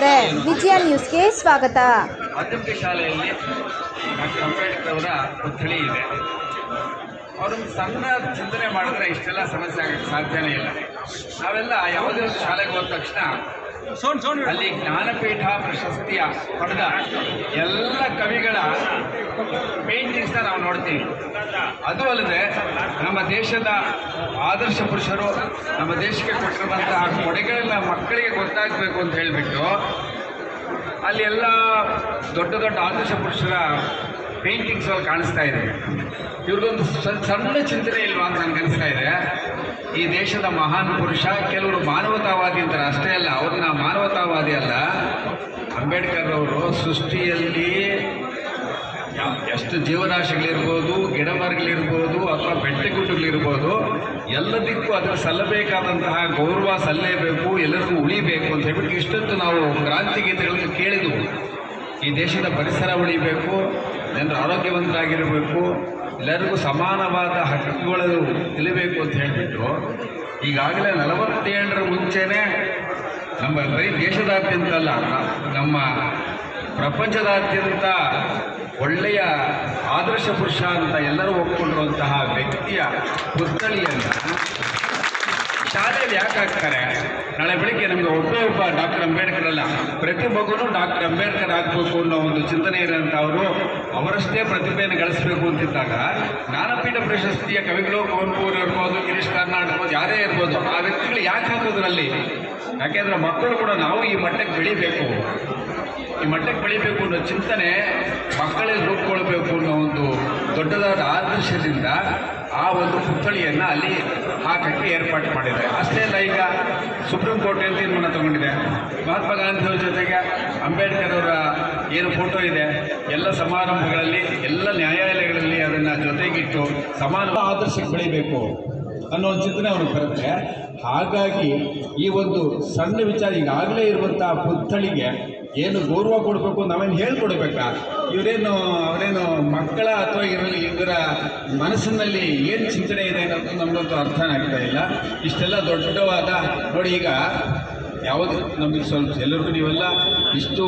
ವಿಜಯ ನ್ಯೂಸ್ಗೆ ಸ್ವಾಗತ. ಮಾಧ್ಯಮಿಕ ಶಾಲೆಯಲ್ಲಿ ಡಾಕ್ಟರ್ ಅಂಬೇಡ್ಕರ್ ಅವರ ಪುತ್ಥಳಿ ಇದೆ. ಅವರು ಸಣ್ಣ ಚಿಂತನೆ ಮಾಡಿದ್ರೆ ಇಷ್ಟೆಲ್ಲ ಸಮಸ್ಯೆ ಆಗಕ್ಕೆ ಸಾಧ್ಯನೇ ಇಲ್ಲ. ನಾವೆಲ್ಲ ಯಾವುದೇ ಒಂದು ಶಾಲೆಗೆ ಹೋದ ತಕ್ಷಣ ಅಲ್ಲಿ ಜ್ಞಾನಪೀಠ ಪ್ರಶಸ್ತಿಯ ಪಡೆದ ಎಲ್ಲ ಕವಿಗಳ ಪೇಂಟಿಂಗ್ಸ್ನ ನಾವು ನೋಡ್ತೀವಿ. ಅದು ಅಲ್ಲದೆ ನಮ್ಮ ದೇಶದ ಆದರ್ಶ ಪುರುಷರು, ನಮ್ಮ ದೇಶಕ್ಕೆ ಕೊಟ್ಟಿರುವಂತಹ ಕೊಡೆಗಳೆಲ್ಲ ಮಕ್ಕಳಿಗೆ ಗೊತ್ತಾಗಬೇಕು ಅಂತ ಹೇಳಿಬಿಟ್ಟು ಅಲ್ಲಿ ಎಲ್ಲ ದೊಡ್ಡ ದೊಡ್ಡ ಆದರ್ಶ ಪುರುಷರ ಪೇಂಟಿಂಗ್ಸ್ ಅಲ್ಲಿ ಕಾಣಿಸ್ತಾ ಇದೆ. ಇವ್ರಿಗೊಂದು ಸಣ್ಣ ಚಿಂತನೆ ಇಲ್ವಾ ಅಂತ ನನಗೆ ಅನಿಸ್ತಾ ಇದೆ. ಈ ದೇಶದ ಮಹಾನ್ ಪುರುಷ, ಕೆಲವರು ಮಾನವತಾವಾದಿ ಅಂತಾರೆ. ಅಷ್ಟೇ ಅಲ್ಲ ಅವ್ರನ್ನ ಮಾನವತಾವಾದಿ ಅಲ್ಲ. ಅಂಬೇಡ್ಕರ್ ಅವರು ಸೃಷ್ಟಿಯಲ್ಲಿ ಎಷ್ಟು ಜೀವರಾಶಿಗಳಿರ್ಬೋದು, ಗಿಡಮರಗಳಿರ್ಬೋದು, ಅಥವಾ ಬೆಟ್ಟಗುಡ್ಡಗಳಿರ್ಬೋದು ಎಲ್ಲದಕ್ಕೂ ಅದರ ಸಲ್ಲಬೇಕಾದಂತಹ ಗೌರವ ಸಲ್ಲೇಬೇಕು ಎಲ್ಲರಿಗೂ ಉಳಿಬೇಕು ಅಂತ ಹೇಳ್ಬಿಟ್ಟು ಇಷ್ಟೊಂದು ನಾವು ಕ್ರಾಂತಿ ಗೀತೆಗಳನ್ನು ಕೇಳಿದ್ವು. ಈ ದೇಶದ ಪರಿಸರ ಉಳಿಬೇಕು, ಜನರು ಆರೋಗ್ಯವಂತರಾಗಿರಬೇಕು ಎಲ್ಲರಿಗೂ ಸಮಾನವಾದ ಹಕ್ಕುಗಳು ತಿಳಿಬೇಕು ಅಂತ ಹೇಳಿಬಿಟ್ಟು ಈಗಾಗಲೇ ನಲವತ್ತೇಳರ ಮುಂಚೆನೇ ನಮ್ಮ ಬರೀ ದೇಶದಾದ್ಯಂತ ಅಲ್ಲ ನಮ್ಮ ಪ್ರಪಂಚದಾದ್ಯಂತ ಒಳ್ಳೆಯ ಆದರ್ಶ ಪುರುಷ ಅಂತ ಎಲ್ಲರೂ ಒಪ್ಪಿಕೊಂಡಿರುವಂತಹ ವ್ಯಕ್ತಿಯ ಪುತ್ಥಳಿಯನ್ನು ಶಾಲೆಯಲ್ಲಿ ಯಾಕೆ ಹಾಕ್ತಾರೆ? ನಾಳೆ ಬೆಳಿಗ್ಗೆ ನಮಗೆ ಒಬ್ಬೇ ಒಬ್ಬ ಡಾಕ್ಟರ್ ಅಂಬೇಡ್ಕರ್ ಅಲ್ಲ, ಪ್ರತಿ ಮಗುನು ಡಾಕ್ಟರ್ ಅಂಬೇಡ್ಕರ್ ಆಗಬೇಕು ಅನ್ನೋ ಒಂದು ಚಿಂತನೆ ಇರೋಂಥವರು ಅವರಷ್ಟೇ ಪ್ರತಿಭೆಯನ್ನು ಗಳಿಸಬೇಕು ಅಂತಿದ್ದಾಗ, ಜ್ಞಾನಪೀಠ ಪ್ರಶಸ್ತಿಯ ಕವಿಗಳು ಕುವೆಂಪು ಇರ್ಬೋದು, ಗಿರೀಶ್ ಕಾರ್ನಾಡ್ ಇರ್ಬೋದು, ಯಾರೇ ಇರ್ಬೋದು, ಆ ವ್ಯಕ್ತಿಗಳು ಯಾಕೆ ಹಾಕೋದ್ರಲ್ಲಿ? ಯಾಕೆಂದ್ರೆ ಮಕ್ಕಳು ಕೂಡ ನಾವು ಈ ಮಟ್ಟಕ್ಕೆ ಬೆಳಿಬೇಕು. ಈ ಮಟ್ಟಕ್ಕೆ ಬೆಳಿಬೇಕು ಅನ್ನೋ ಚಿಂತನೆ ಮಕ್ಕಳಲ್ಲಿ ರೂಪುಗೊಳ್ಬೇಕು ಅನ್ನೋ ಒಂದು ದೊಡ್ಡದಾದ ಆದರ್ಶದಿಂದ ಆ ಒಂದು ಪುತ್ಥಳಿಯನ್ನು ಅಲ್ಲಿ ಹಾಕಕ್ಕೆ ಏರ್ಪಾಡು ಮಾಡಿದೆ ಅಷ್ಟೇ ಅಲ್ಲ ಈಗ ಸುಪ್ರೀಂ ಕೋರ್ಟ್ ಏನು ತೀರ್ಮಾನ ತಗೊಂಡಿದೆ? ಮಹಾತ್ಮ ಗಾಂಧಿಯವ್ರ ಜೊತೆಗೆ ಅಂಬೇಡ್ಕರ್ ಅವರ ಏನು ಫೋಟೋ ಇದೆ, ಎಲ್ಲ ಸಮಾರಂಭಗಳಲ್ಲಿ, ಎಲ್ಲ ನ್ಯಾಯಾಲಯಗಳಲ್ಲಿ ಅದನ್ನು ಜೊತೆಗಿಟ್ಟು ಸಮಾನ ಆದರ್ಶಕ್ಕೆ ಬೆಳಿಬೇಕು ಅನ್ನೋ ಒಂದು ಚಿಂತನೆ ಅವ್ರಿಗೆ ಬರುತ್ತೆ. ಹಾಗಾಗಿ ಈ ಒಂದು ಸಣ್ಣ ವಿಚಾರ ಈಗಾಗಲೇ ಇರುವಂತಹ ಪುತ್ಥಳಿಗೆ ಏನು ಗೌರವ ಕೊಡಬೇಕು ನಾವೇನು ಹೇಳ್ಕೊಡ್ಬೇಕಾ? ಇವರೇನು, ಅವರೇನು ಮಕ್ಕಳ ಅಥವಾ ಇರಲಿ ಇವರ ಮನಸ್ಸಿನಲ್ಲಿ ಏನು ಚಿಂತನೆ ಇದೆ ಅನ್ನೋದು ನಮಗಂತೂ ಅರ್ಥನೇ ಆಗ್ತಾ ಇಲ್ಲ. ಇಷ್ಟೆಲ್ಲ ದೊಡ್ಡವಾದ, ನೋಡಿ ಈಗ ಯಾವುದು, ನಮಗೆ ಸ್ವಲ್ಪ ಎಲ್ಲರಿಗೂ ನೀವೆಲ್ಲ, ಇಷ್ಟು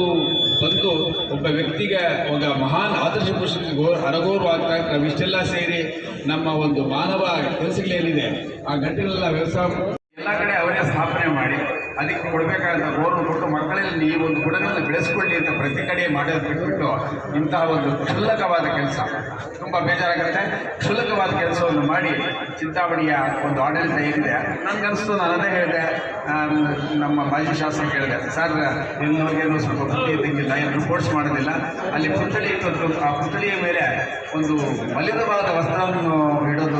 ಬಂದು ಒಬ್ಬ ವ್ಯಕ್ತಿಗೆ, ಒಬ್ಬ ಮಹಾನ್ ಆದರ್ಶ ಪುರುಷನಿಗೆ ಗೋ ಅರಗೌರವ ಆಗ್ತಾ ಇಷ್ಟೆಲ್ಲ ಸೇರಿ ನಮ್ಮ ಒಂದು ಮಾನವ ಕೆಲಸಗಳೇನಿದೆ ಆ ಗಂಟೆಗಳೆಲ್ಲ ವ್ಯವಸಾಯ ಎಲ್ಲ ಕಡೆ ಅವರೇ ಸ್ಥಾಪನೆ ಮಾಡಿ. ಅದಕ್ಕೆ ಕೊಡಬೇಕಾದಂಥ ಗೌರವ ಕೊಟ್ಟು ಮಕ್ಕಳಲ್ಲಿ ಈ ಒಂದು ಗುಣಗಳನ್ನು ಬೆಳೆಸ್ಕೊಳ್ಳಿ ಅಂತ ಪ್ರತಿ ಕಡೆ ಮಾಡೋದು ಬಿಟ್ಬಿಟ್ಟು ಇಂತಹ ಒಂದು ಕ್ಷುಲ್ಲಕವಾದ ಕೆಲಸ. ತುಂಬ ಬೇಜಾರಾಗುತ್ತೆ. ಕ್ಷುಲ್ಲಕವಾದ ಕೆಲಸವನ್ನು ಮಾಡಿ ಚಿಂತಾಮಣಿಯ ಒಂದು ಆಡಳಿತ ಏನಿದೆ? ನನಗನ್ನಿಸ್ತು ನಾನು ಅದೇ ಹೇಳಿದೆ. ನಮ್ಮ ಮಾಜಿ ಶಾಸಕ ಹೇಳಿದೆ, ಸರ್ ಇನ್ನೊರ್ಗೇನು ಸ್ವಲ್ಪ ಬುದ್ಧಿ ಇದ್ದಂಗಿಲ್ಲ, ಏನು ರಿಪೋರ್ಟ್ಸ್ ಮಾಡೋದಿಲ್ಲ. ಅಲ್ಲಿ ಪುತ್ಥಳಿ ಆ ಪುತ್ಥಳಿಯ ಮೇಲೆ ಒಂದು ಮಲಿನವಾದ ವಸ್ತ್ರವನ್ನು ಇಡೋದು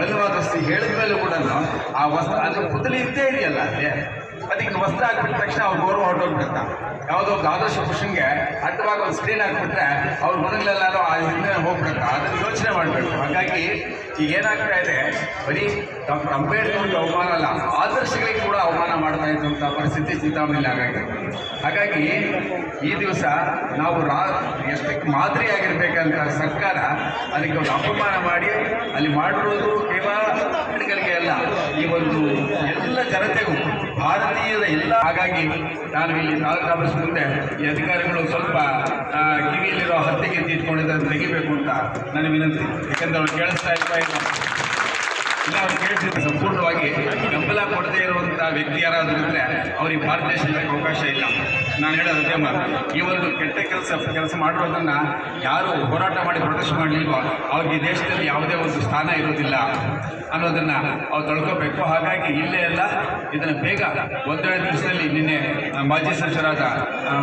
ಮಲಿನವಾದ ವಸ್ತು ಹೇಳಿದ ಮೇಲೆ ಕೂಡ ಆ ವಸ್ತ್ರ, ಅದು ಪುತ್ಥಳಿ ಇದ್ದೇ ಇದೆಯಲ್ಲ ಅದೇ. ಅದಕ್ಕೆ ವಸ್ತ್ರ ಹಾಕ್ಬಿಟ್ಟ ತಕ್ಷಣ ಅವ್ರು ಗೌರವ ಹೊರಟೋಗ್ಬಿಡುತ್ತೆ. ಯಾವುದೋ ಒಂದು ಆದರ್ಶ ಪುರುಷನ್ಗೆ ಅಡ್ಡವಾಗಿ ಒಂದು ಸ್ಕ್ರೀನ್ ಹಾಕ್ಬಿಟ್ರೆ ಅವ್ರ ಮನೆಗಳೆಲ್ಲರೂ ಆ ಹಿಂದೆ ಹೋಗ್ಬಿಡುತ್ತೆ. ಅದನ್ನು ಯೋಚನೆ ಮಾಡಬೇಕು. ಹಾಗಾಗಿ ಈಗ ಏನಾಗ್ತಾ ಇದೆ, ಬರೀ ಡಾಕ್ಟರ್ ಅಂಬೇಡ್ಕರ್ ಅವಮಾನ ಅಲ್ಲ, ಆದರ್ಶಗಳಿಗೆ ಕೂಡ ಅವಮಾನ ಇದ್ದಂಥ ಪರಿಸ್ಥಿತಿ ಚಿಂತಾಮಣಿಲಿ ಆಗಾಗಿದೆ ಹಾಗಾಗಿ ಈ ದಿವಸ ನಾವು ರಾ ಎಷ್ಟಕ್ಕೆ ಮಾದರಿಯಾಗಿರ್ಬೇಕಂತ ಸರ್ಕಾರ ಅದಕ್ಕೆ ಒಂದು ಅಪಮಾನ ಮಾಡಿ ಅಲ್ಲಿ ಮಾಡಿರೋದು ಕೇವಲ ಅಲ್ಲ, ಈ ಒಂದು ಎಲ್ಲ ಜನತೆಗೂ ಭಾರತೀಯದ ಎಲ್ಲ ಹಾಗಾಗಿ ನಾನು ಇಲ್ಲಿ ಆಫೀಸ್ ಮುಂದೆ ಈ ಅಧಿಕಾರಿಗಳು ಸ್ವಲ್ಪ ಕಿವಿಯಲ್ಲಿರೋ ಹತ್ತಿಗೆ ತೀರ್ಕೊಂಡಿದ್ದನ್ನು ತೆಗಿಬೇಕು ಅಂತ ನನಗೆ ವಿನಂತಿ. ಯಾಕಂದ್ರೆ ಅವ್ರು ಕೇಳಿಸ್ತಾ ಇರ್ತಾ ಇಲ್ಲ? ಅವ್ರು ಕೇಳ್ತಿದ್ರು ಸಂಪೂರ್ಣವಾಗಿ ಬೆಂಬಲ ಕೊಡದೇ ಇರುವಂಥ ವ್ಯಕ್ತಿ ಯಾರಾದರೂ ಇದ್ದರೆ ಅವ್ರಿಗೆ ಭಾರತ ದೇಶಕ್ಕೆ ಅವಕಾಶ ಇಲ್ಲ. ನಾನು ಹೇಳೋದು ಮಾತು ಈ ಒಂದು ಕೆಟ್ಟ ಕೆಲಸ ಕೆಲಸ ಮಾಡಿರೋದನ್ನು ಯಾರು ಹೋರಾಟ ಮಾಡಿ ಪ್ರೊಟೆಸ್ಟ್ ಮಾಡಲಿಲ್ವೋ ಅವ್ರಿಗೆ ದೇಶದಲ್ಲಿ ಯಾವುದೇ ಒಂದು ಸ್ಥಾನ ಇರೋದಿಲ್ಲ ಅನ್ನೋದನ್ನು ಅವ್ರು ತೊಳ್ಕೋಬೇಕು. ಹಾಗಾಗಿ ಇಲ್ಲೇ ಎಲ್ಲ ಇದನ್ನು ಬೇಗ ಒಂದೆರಡು ದಿವಸದಲ್ಲಿ ನಿನ್ನೆ ಮಾಜಿ ಸಚಿವರಾದ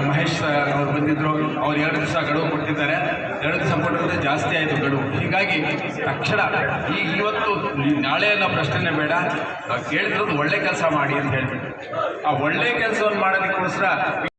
ಮಹೇಶ್ ಅವರು ಬಂದಿದ್ದರು ಅವ್ರು ಎರಡು ದಿವಸ ಗಡುವು ಕೊಟ್ಟಿದ್ದಾರೆ. ಎರಡು ಕೊಟ್ಟಿರೋದು ಜಾಸ್ತಿ ಆಯಿತು ಗಡುವು. ಹೀಗಾಗಿ ತಕ್ಷಣ ಈ ಇವತ್ತು ನಾಳೆ ಅನ್ನೋ ಪ್ರಶ್ನೆ ಬೇಡ. ಕೇಳಿದ್ರು ಒಳ್ಳೆ ಕೆಲಸ ಮಾಡಿ ಅಂತ ಹೇಳ್ಬಿಟ್ಟು. ಆ ಒಳ್ಳೆ ಕೆಲಸವನ್ನು ಮಾಡೋದಕ್ಕೋಸ್ಕರ